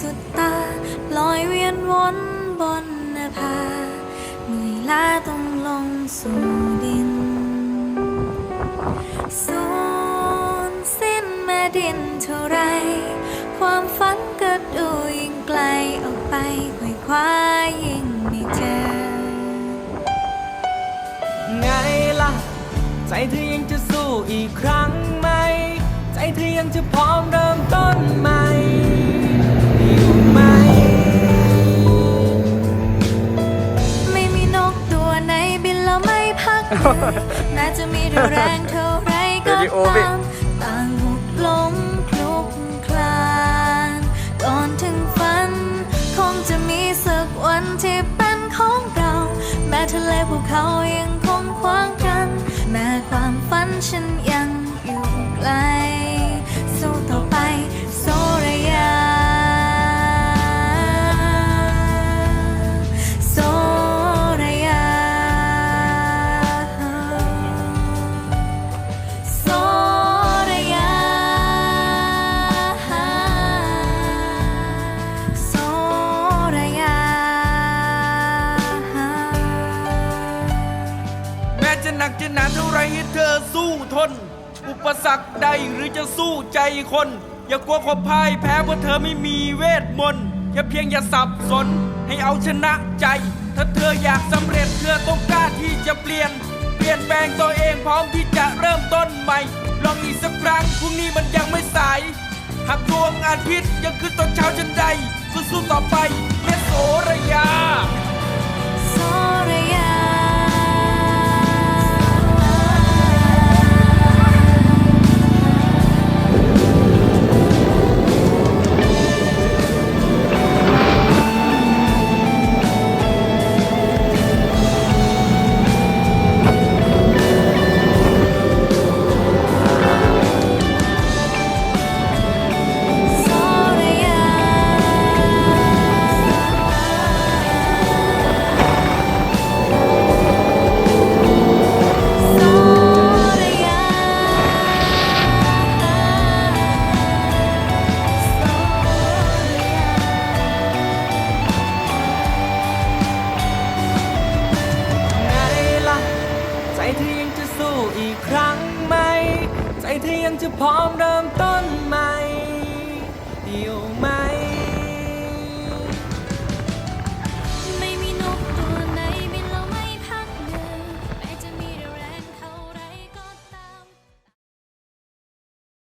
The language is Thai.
สุดตา ลอยเวียนวนบนนภาเหนื่อยล้าต้องลงสู่ดิน สูญสิ้นแม่ดินเท่าไร ความฝันก็ดูยิ่งไกลออกไปไขว่คว้ายิ่งไม่เจอ ไงล่ะ ใจเธอยังจะสู้อีกครั้งไหม ใจเธอยังจะพร้อมเริ่มต้นใหม่ แม้จะมีเรี่ยวแรงเท่าไรก็ตามต่างหุกลมคลุกคลานก่อนถึงฝัน คงจะมีสักวันที่เป็นของเรา แม้ทะเลภูเขายัง จะหนักจะหนาเท่าไรให้เธอสู้ทน อุปสรรคใดหรือจะสู้ใจคน อย่ากลัวความพ่ายแพ้เพราะเธอไม่มีเวทมนต์แค่เพียงอย่าสับสน ให้เอาชนะใจ ถ้าเธออยากสำเร็จเธอต้องกล้าที่จะเปลี่ยน เปลี่ยนแปลงตัวเองพร้อมที่จะเริ่มต้นใหม่ ลองอีกสักครั้งพรุ่งนี้มันยังไม่สาย หากดวงอาทิตย์ยังขึ้นตอนเช้าฉันใดสู้ๆต่อไปเยโสระยา อีกครั้งไหม ใจเธอยังจะพร้อมเริ่มต้นใหม่อยู่ไหม